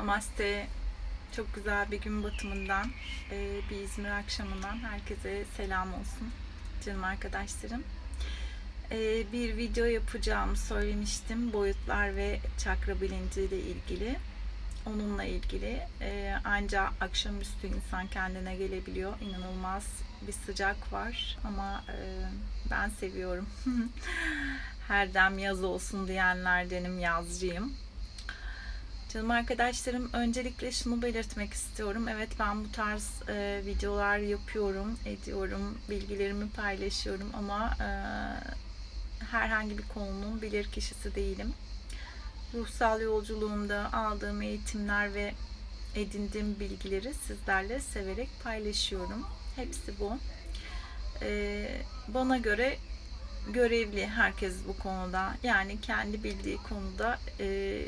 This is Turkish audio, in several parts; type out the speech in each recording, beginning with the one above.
Namaste. Çok güzel bir gün batımından, e, bir İzmir akşamından herkese selam olsun canım arkadaşlarım. E, Bir video yapacağımı söylemiştim. Boyutlar ve çakra bilinci ile ilgili. Onunla ilgili. E, Ancak akşamüstü insan kendine gelebiliyor. İnanılmaz bir sıcak var ama ben seviyorum. Her dem yaz olsun diyenlerdenim yazcıyım. Canım arkadaşlarım öncelikle şunu belirtmek istiyorum. Evet ben bu tarz e, videolar yapıyorum, ediyorum, bilgilerimi paylaşıyorum ama e, herhangi bir konunun bilir kişisi değilim. Ruhsal yolculuğumda aldığım eğitimler ve edindiğim bilgileri sizlerle severek paylaşıyorum. Hepsi bu. E, bana göre görevli herkes bu konuda. Yani kendi bildiği konuda e,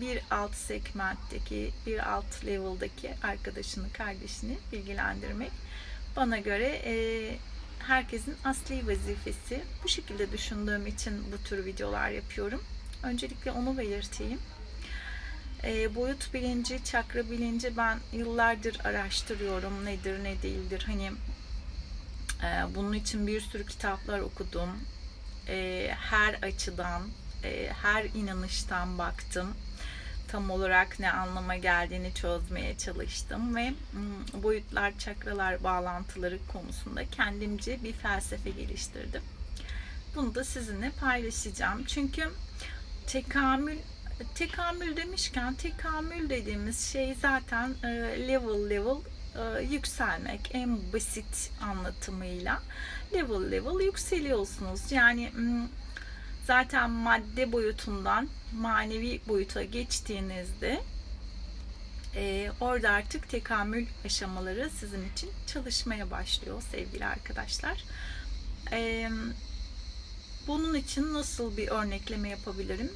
bir alt segmentteki, bir alt level'daki arkadaşını, kardeşini bilgilendirmek bana göre e, herkesin asli vazifesi. Bu şekilde düşündüğüm için bu tür videolar yapıyorum. Öncelikle onu belirteyim. E, boyut bilinci, çakra bilinci ben yıllardır araştırıyorum. Nedir, ne değildir. Hani e, bunun için bir sürü kitaplar okudum. E, her açıdan, e, her inanıştan baktım tam olarak ne anlama geldiğini çözmeye çalıştım ve boyutlar, çakralar bağlantıları konusunda kendimce bir felsefe geliştirdim. Bunu da sizinle paylaşacağım. Çünkü tekamül tekamül demişken tekamül dediğimiz şey zaten level level yükselmek en basit anlatımıyla level level yükseliyorsunuz. Yani zaten madde boyutundan manevi boyuta geçtiğinizde e, orada artık tekamül aşamaları sizin için çalışmaya başlıyor sevgili arkadaşlar. E, bunun için nasıl bir örnekleme yapabilirim?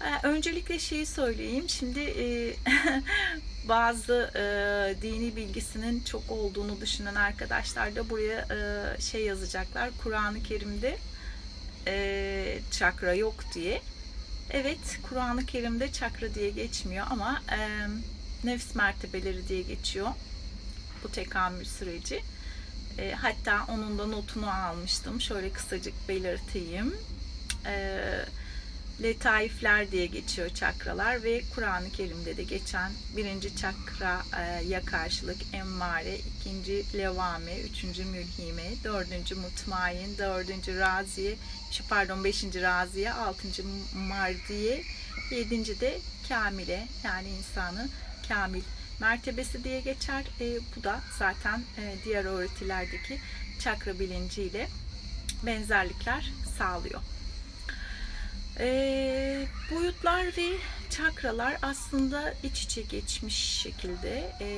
E, öncelikle şeyi söyleyeyim. Şimdi e, bazı e, dini bilgisinin çok olduğunu düşünen arkadaşlar da buraya e, şey yazacaklar. Kur'an-ı Kerim'de e, çakra yok diye. Evet, Kur'an-ı Kerim'de çakra diye geçmiyor ama e, nefs mertebeleri diye geçiyor bu tekamül süreci. E, hatta onun da notunu almıştım. Şöyle kısacık belirteyim. E, letaifler diye geçiyor çakralar ve Kur'an-ı Kerim'de de geçen birinci çakraya karşılık emmare, ikinci levame, üçüncü mülhime, dördüncü mutmain, dördüncü raziye, pardon beşinci raziye, altıncı mardiye, yedinci de kamile yani insanı kamil mertebesi diye geçer. E, bu da zaten e, diğer öğretilerdeki çakra bilinciyle benzerlikler sağlıyor. E, boyutlar ve çakralar aslında iç içe geçmiş şekilde e,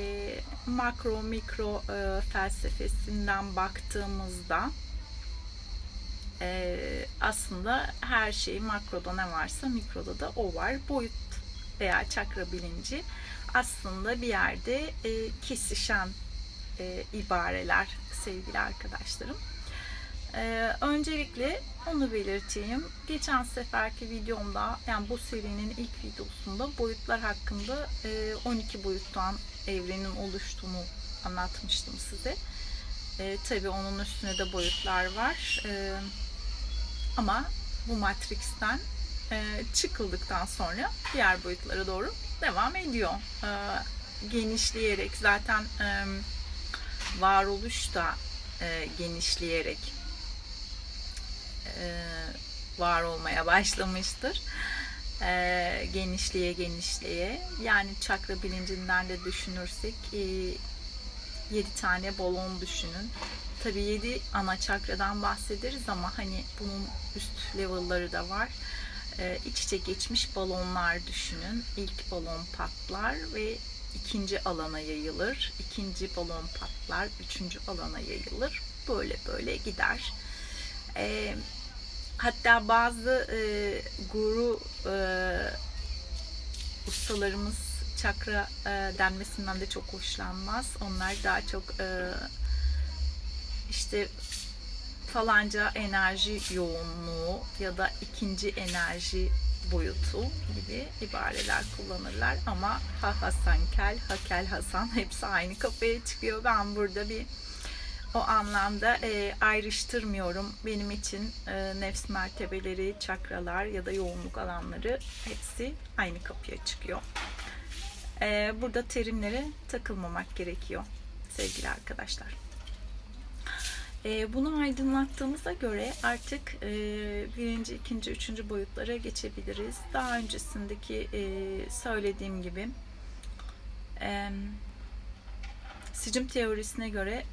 makro mikro e, felsefesinden baktığımızda e, aslında her şey makroda ne varsa mikroda da o var. Boyut veya çakra bilinci aslında bir yerde e, kesişen e, ibareler sevgili arkadaşlarım. Ee, öncelikle onu belirteyim. Geçen seferki videomda yani bu serinin ilk videosunda boyutlar hakkında e, 12 boyuttan evrenin oluştuğunu anlatmıştım size. E, Tabi onun üstüne de boyutlar var. E, ama bu Matrix'ten e, çıkıldıktan sonra diğer boyutlara doğru devam ediyor. E, genişleyerek zaten e, varoluş da e, genişleyerek e, var olmaya başlamıştır. E, genişliğe genişliğe. Yani çakra bilincinden de düşünürsek e, 7 tane balon düşünün. Tabii 7 ana çakradan bahsederiz ama hani bunun üst level'ları da var. E, iç içe geçmiş balonlar düşünün. İlk balon patlar ve ikinci alana yayılır. İkinci balon patlar, üçüncü alana yayılır. Böyle böyle gider. E, hatta bazı e, guru e, ustalarımız çakra e, denmesinden de çok hoşlanmaz. Onlar daha çok e, işte falanca enerji yoğunluğu ya da ikinci enerji boyutu gibi ibareler kullanırlar ama ha Hasan kel, ha kel Hasan hepsi aynı kafaya çıkıyor. Ben burada bir o anlamda e, ayrıştırmıyorum. Benim için e, nefs mertebeleri, çakralar ya da yoğunluk alanları hepsi aynı kapıya çıkıyor. E, burada terimlere takılmamak gerekiyor sevgili arkadaşlar. E, bunu aydınlattığımıza göre artık e, birinci, ikinci, üçüncü boyutlara geçebiliriz. Daha öncesindeki e, söylediğim gibi e, sicim teorisine göre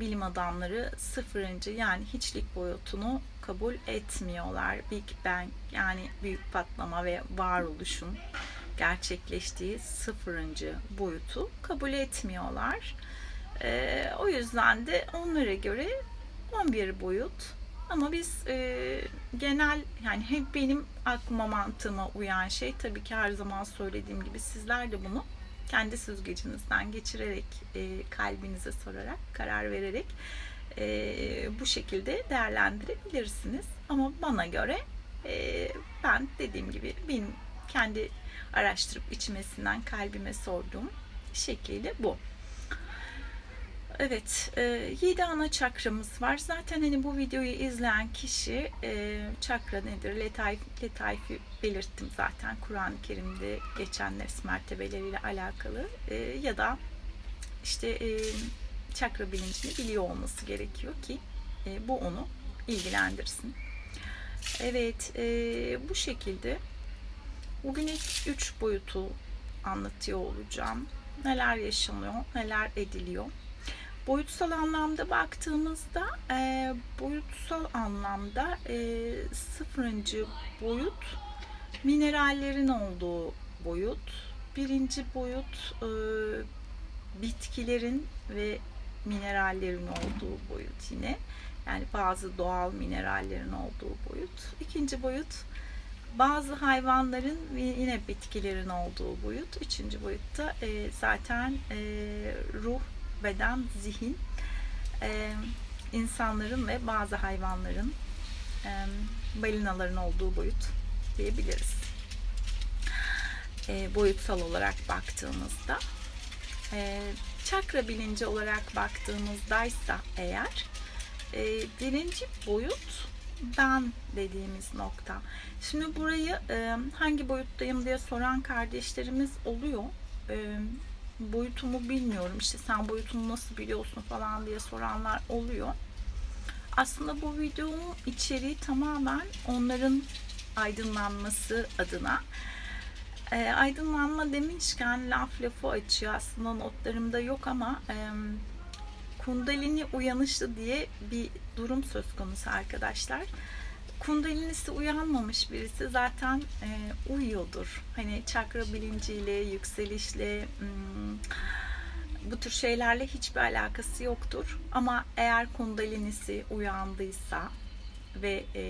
bilim adamları sıfırıncı yani hiçlik boyutunu kabul etmiyorlar. Big Bang yani büyük patlama ve varoluşun gerçekleştiği sıfırıncı boyutu kabul etmiyorlar. Ee, o yüzden de onlara göre 11 boyut ama biz e, genel yani hep benim aklıma mantığıma uyan şey tabii ki her zaman söylediğim gibi sizler de bunu kendi süzgecinizden geçirerek e, kalbinize sorarak karar vererek e, bu şekilde değerlendirebilirsiniz ama bana göre e, ben dediğim gibi benim kendi araştırıp içmesinden kalbime sorduğum şekliyle bu. Evet, e, 7 ana çakramız var. Zaten hani bu videoyu izleyen kişi e, çakra nedir, letaif, letaifi belirttim zaten. Kur'an-ı Kerim'de geçen nefs mertebeleriyle alakalı e, ya da işte e, çakra bilincini biliyor olması gerekiyor ki e, bu onu ilgilendirsin. Evet, e, bu şekilde bugün ilk 3 boyutu anlatıyor olacağım. Neler yaşanıyor, neler ediliyor. Boyutsal anlamda baktığımızda e, boyutsal anlamda e, sıfırıncı boyut minerallerin olduğu boyut. Birinci boyut e, bitkilerin ve minerallerin olduğu boyut yine. Yani bazı doğal minerallerin olduğu boyut. İkinci boyut bazı hayvanların ve yine bitkilerin olduğu boyut. Üçüncü boyutta e, zaten e, ruh beden, zihin, e, insanların ve bazı hayvanların, e, balinaların olduğu boyut diyebiliriz. E, boyutsal olarak baktığımızda. E, çakra bilinci olarak baktığımızdaysa eğer, e, birinci boyut ben dediğimiz nokta. Şimdi burayı e, hangi boyuttayım diye soran kardeşlerimiz oluyor. E, boyutumu bilmiyorum işte sen boyutunu nasıl biliyorsun falan diye soranlar oluyor. Aslında bu videonun içeriği tamamen onların aydınlanması adına. E, aydınlanma demişken laf lafı açıyor aslında notlarımda yok ama e, kundalini uyanışlı diye bir durum söz konusu arkadaşlar. Kundalinisi uyanmamış birisi zaten e, uyuyordur. Hani çakra bilinciyle, yükselişle, hmm, bu tür şeylerle hiçbir alakası yoktur. Ama eğer kundalinisi uyandıysa ve e,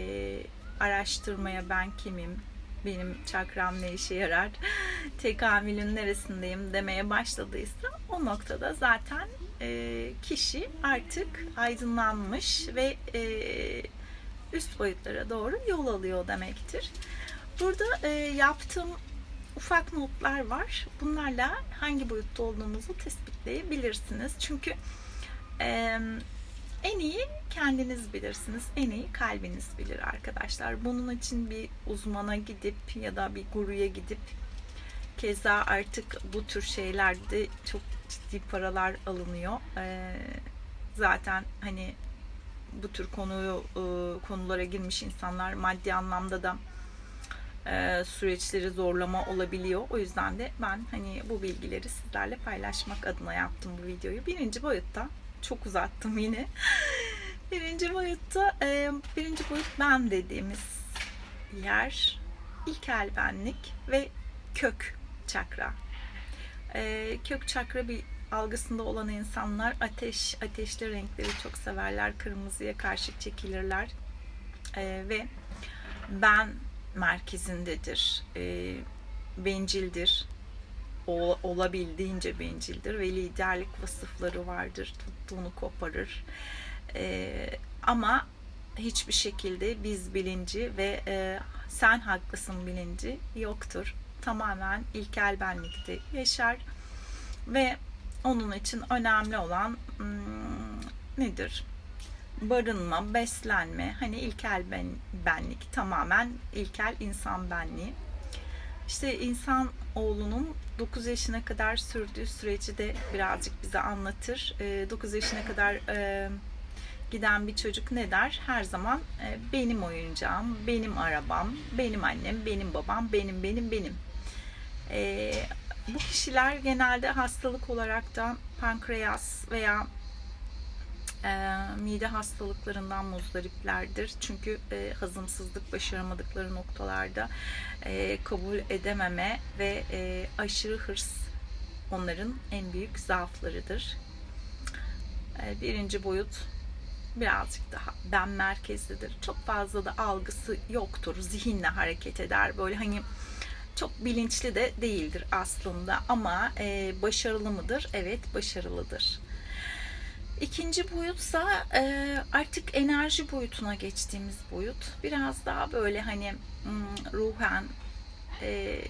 araştırmaya ben kimim, benim çakram ne işe yarar, tekamülün neresindeyim demeye başladıysa o noktada zaten e, kişi artık aydınlanmış ve e, üst boyutlara doğru yol alıyor demektir. Burada e, yaptığım ufak notlar var. Bunlarla hangi boyutta olduğunuzu tespitleyebilirsiniz. Çünkü e, en iyi kendiniz bilirsiniz. En iyi kalbiniz bilir arkadaşlar. Bunun için bir uzmana gidip ya da bir guruya gidip keza artık bu tür şeylerde çok ciddi paralar alınıyor. E, zaten hani bu tür konuyu e, konulara girmiş insanlar maddi anlamda da e, süreçleri zorlama olabiliyor. O yüzden de ben hani bu bilgileri sizlerle paylaşmak adına yaptım bu videoyu. Birinci boyutta çok uzattım yine. birinci boyutta e, birinci boyut ben dediğimiz yer ilkel benlik ve kök çakra. Kök çakra bir algısında olan insanlar ateş, ateşli renkleri çok severler. Kırmızıya karşı çekilirler. E, ve ben merkezindedir. E, bencildir. O, olabildiğince bencildir ve liderlik vasıfları vardır. Tuttuğunu koparır. E, ama hiçbir şekilde biz bilinci ve e, sen haklısın bilinci yoktur. Tamamen ilkel benlikte yaşar ve onun için önemli olan hmm, nedir? Barınma, beslenme, hani ilkel ben, benlik, tamamen ilkel insan benliği. İşte insan oğlunun 9 yaşına kadar sürdüğü süreci de birazcık bize anlatır. E, 9 yaşına kadar e, giden bir çocuk ne der? Her zaman e, benim oyuncağım, benim arabam, benim annem, benim babam, benim, benim, benim. Bu kişiler genelde hastalık olarak da pankreas veya e, mide hastalıklarından muzdariplerdir. Çünkü e, hazımsızlık başaramadıkları noktalarda e, kabul edememe ve e, aşırı hırs onların en büyük zaaflarıdır. E, birinci boyut birazcık daha ben merkezlidir. Çok fazla da algısı yoktur. Zihinle hareket eder. Böyle hani çok bilinçli de değildir aslında ama e, başarılı mıdır? Evet başarılıdır. İkinci boyutsa e, artık enerji boyutuna geçtiğimiz boyut. Biraz daha böyle hani hmm, ruhen e,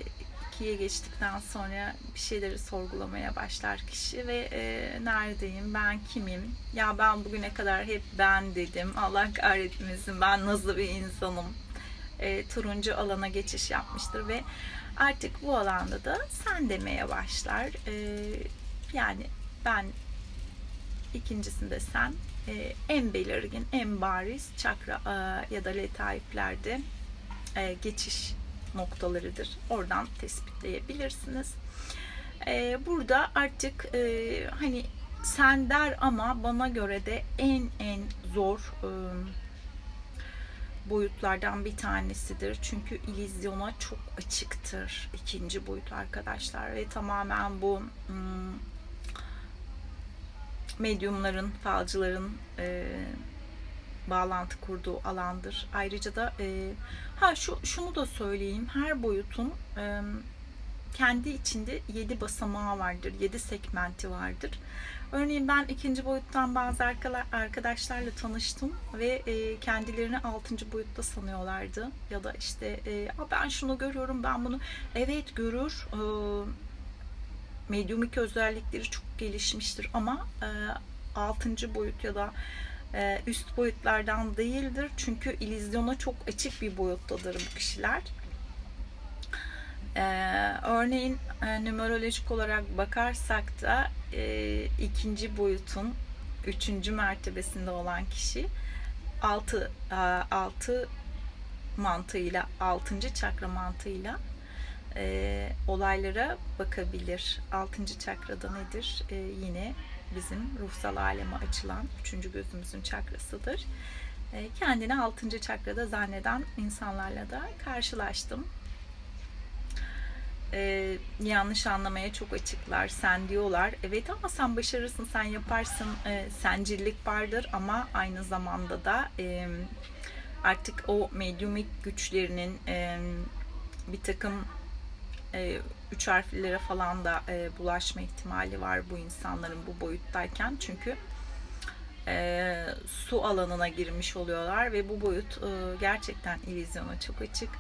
ikiye geçtikten sonra bir şeyleri sorgulamaya başlar kişi ve e, neredeyim, ben kimim, ya ben bugüne kadar hep ben dedim, Allah kahretmesin ben nasıl bir insanım, e, turuncu alana geçiş yapmıştır ve artık bu alanda da sen demeye başlar. E, yani ben ikincisinde sen e, en belirgin, en bariz çakra e, ya da letaiflerde e, geçiş noktalarıdır. Oradan tespitleyebilirsiniz. E, burada artık e, hani sen der ama bana göre de en en zor e, boyutlardan bir tanesidir. Çünkü ilizyona çok açıktır ikinci boyut arkadaşlar ve tamamen bu hmm, medyumların, falcıların e, bağlantı kurduğu alandır. Ayrıca da e, ha şu şunu da söyleyeyim. Her boyutun e, kendi içinde 7 basamağı vardır, 7 segmenti vardır. Örneğin ben ikinci boyuttan bazı arkadaşlarla tanıştım ve e, kendilerini altıncı boyutta sanıyorlardı. Ya da işte e, ben şunu görüyorum, ben bunu evet görür. Medyumik özellikleri çok gelişmiştir ama e, 6. boyut ya da üst boyutlardan değildir. Çünkü ilizyona çok açık bir boyuttadır bu kişiler. E, örneğin e, numerolojik olarak bakarsak da e, ikinci boyutun üçüncü mertebesinde olan kişi altı, e, altı mantığıyla, altıncı çakra mantığıyla e, olaylara bakabilir. Altıncı çakrada nedir? E, yine bizim ruhsal aleme açılan üçüncü gözümüzün çakrasıdır. E, kendini altıncı çakrada zanneden insanlarla da karşılaştım. E, yanlış anlamaya çok açıklar. Sen diyorlar, evet ama sen başarırsın, sen yaparsın. E, sencillik vardır ama aynı zamanda da e, artık o medyumik güçlerinin e, bir takım e, üç harflilere falan da e, bulaşma ihtimali var bu insanların bu boyuttayken çünkü e, su alanına girmiş oluyorlar ve bu boyut e, gerçekten ilizyona çok açık.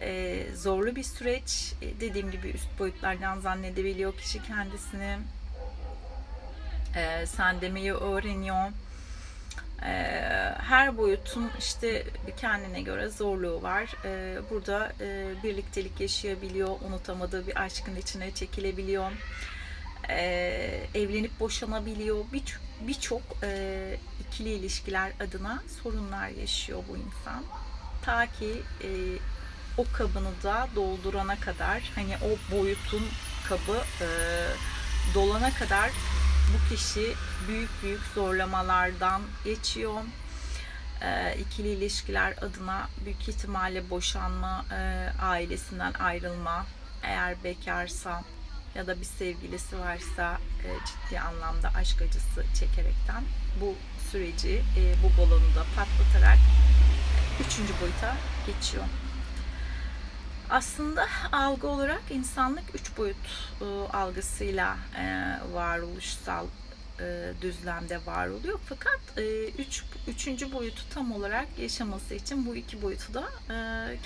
E, zorlu bir süreç. E, dediğim gibi üst boyutlardan zannedebiliyor kişi kendisini. E, sen demeyi öğreniyor ee, her boyutun işte kendine göre zorluğu var. Ee, burada e, birliktelik yaşayabiliyor, unutamadığı bir aşkın içine çekilebiliyor. Ee, evlenip boşanabiliyor. Birçok birçok e, ikili ilişkiler adına sorunlar yaşıyor bu insan. Ta ki e, o kabını da doldurana kadar hani o boyutun kabı dolana kadar bu kişi büyük büyük zorlamalardan geçiyor. E, ikili ilişkiler adına büyük ihtimalle boşanma, e, ailesinden ayrılma, eğer bekarsa ya da bir sevgilisi varsa e, ciddi anlamda aşk acısı çekerekten bu süreci, e, bu balonu da patlatarak üçüncü boyuta geçiyor. Aslında algı olarak insanlık üç boyut e, algısıyla e, varoluşsal e, düzlemde var oluyor. Fakat üç, üçüncü boyutu tam olarak yaşaması için bu iki boyutu da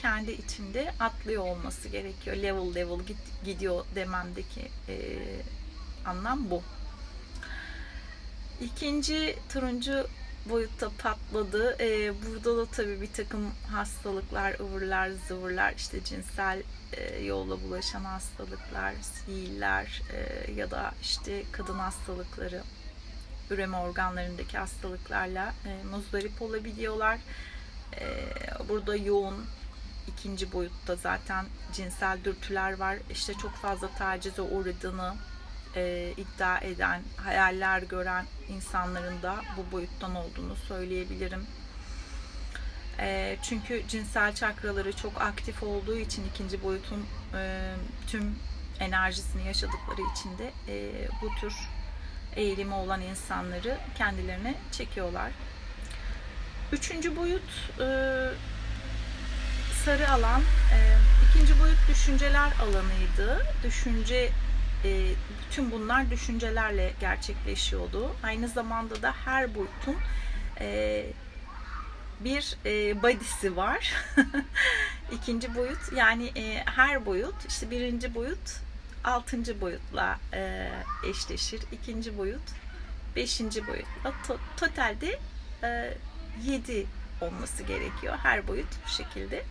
kendi içinde atlıyor olması gerekiyor. Level level git, gidiyor dememdeki anlam bu. İkinci turuncu boyutta patladı. Ee, burada da tabii bir takım hastalıklar, ıvırlar, zıvırlar, işte cinsel e, yolla bulaşan hastalıklar, sihirler e, ya da işte kadın hastalıkları, üreme organlarındaki hastalıklarla e, muzdarip olabiliyorlar. E, burada yoğun ikinci boyutta zaten cinsel dürtüler var. İşte çok fazla tacize uğradığını e, iddia eden, hayaller gören insanların da bu boyuttan olduğunu söyleyebilirim. E, çünkü cinsel çakraları çok aktif olduğu için ikinci boyutun e, tüm enerjisini yaşadıkları için de e, bu tür eğilimi olan insanları kendilerine çekiyorlar. Üçüncü boyut e, sarı alan. E, ikinci boyut düşünceler alanıydı. Düşünce e, bütün bunlar düşüncelerle gerçekleşiyordu. Aynı zamanda da her boyutun e, bir e, body'si var. İkinci boyut yani e, her boyut işte birinci boyut altıncı boyutla e, eşleşir. İkinci boyut beşinci boyutla to- totalde e, yedi olması gerekiyor. Her boyut bu şekilde.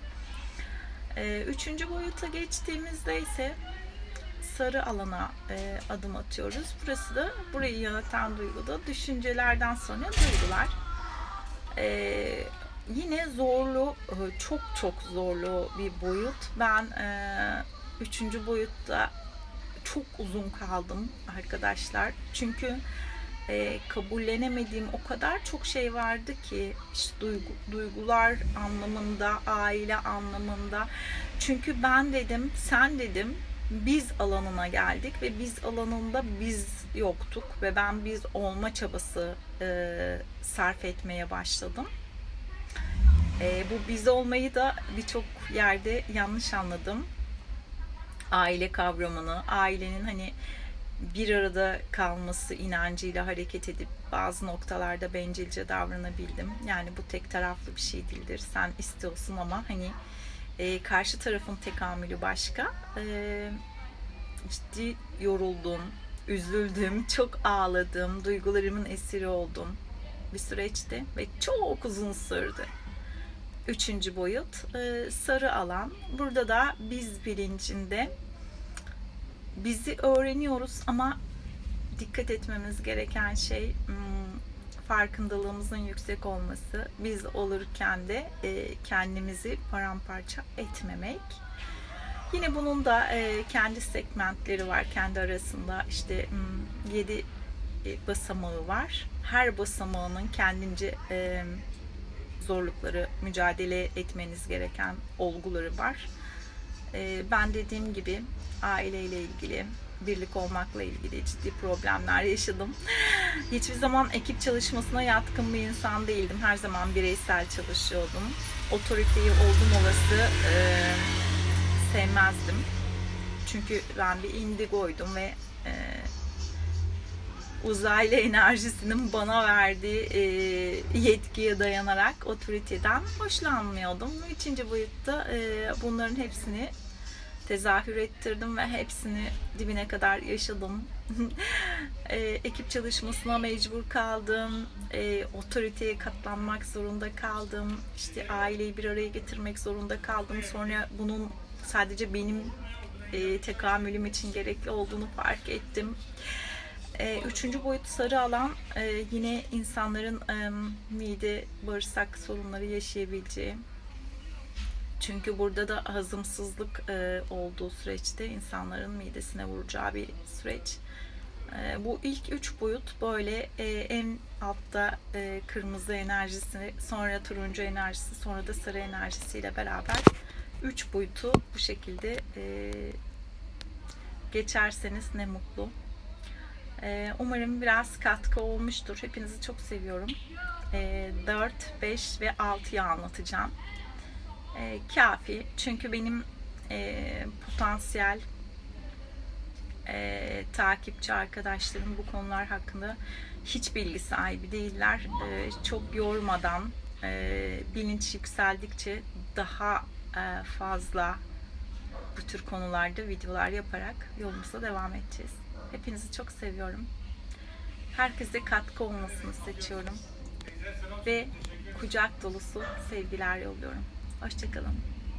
E, üçüncü boyuta geçtiğimizde ise sarı alana e, adım atıyoruz. Burası da burayı yöneten duygu da düşüncelerden sonra duygular. E, yine zorlu, e, çok çok zorlu bir boyut. Ben e, üçüncü boyutta çok uzun kaldım arkadaşlar. Çünkü e, kabullenemediğim o kadar çok şey vardı ki işte duygu, duygular anlamında, aile anlamında. Çünkü ben dedim, sen dedim, biz alanına geldik ve biz alanında biz yoktuk ve ben biz olma çabası e, sarf etmeye başladım. E, bu biz olmayı da birçok yerde yanlış anladım. Aile kavramını, ailenin hani bir arada kalması inancıyla hareket edip bazı noktalarda bencilce davranabildim. Yani bu tek taraflı bir şey değildir. Sen istiyorsun ama hani e, karşı tarafın tekamülü başka. E, ciddi yoruldum, üzüldüm, çok ağladım, duygularımın esiri oldum bir süreçti ve çok uzun sürdü. Üçüncü boyut e, sarı alan. Burada da biz bilincinde bizi öğreniyoruz ama dikkat etmemiz gereken şey hmm, farkındalığımızın yüksek olması. Biz olurken de e, kendimizi paramparça etmemek. Yine bunun da e, kendi segmentleri var. Kendi arasında işte 7 basamağı var. Her basamağının kendince e, zorlukları, mücadele etmeniz gereken olguları var. E, ben dediğim gibi aileyle ilgili, birlik olmakla ilgili ciddi problemler yaşadım. Hiçbir zaman ekip çalışmasına yatkın bir insan değildim. Her zaman bireysel çalışıyordum. Otoriteyi oldum olası e, sevmezdim. Çünkü ben bir indigoydum ve e, uzaylı enerjisinin bana verdiği e, yetkiye dayanarak otoriteden hoşlanmıyordum. Üçüncü boyutta e, bunların hepsini tezahür ettirdim ve hepsini dibine kadar yaşadım. e, ekip çalışmasına mecbur kaldım. E, otoriteye katlanmak zorunda kaldım. İşte aileyi bir araya getirmek zorunda kaldım. Sonra bunun sadece benim e, tekamülüm için gerekli olduğunu fark ettim. E, üçüncü boyut sarı alan e, yine insanların e, mide, bağırsak sorunları yaşayabileceği. Çünkü burada da hazımsızlık e, olduğu süreçte insanların midesine vuracağı bir süreç. E, bu ilk üç boyut böyle e, en altta e, kırmızı enerjisi, sonra turuncu enerjisi, sonra da sarı enerjisiyle beraber üç boyutu bu şekilde e, geçerseniz ne mutlu. E, umarım biraz katkı olmuştur. Hepinizi çok seviyorum. E, 4, 5 ve 6'yı anlatacağım. E, kafi. Çünkü benim e, potansiyel e, takipçi arkadaşlarım bu konular hakkında hiç bilgi sahibi değiller. Ee, çok yormadan, e, bilinç yükseldikçe daha e, fazla bu tür konularda videolar yaparak yolumuza devam edeceğiz. Hepinizi çok seviyorum. Herkese katkı olmasını seçiyorum. Ve kucak dolusu sevgiler yolluyorum. Hoşçakalın.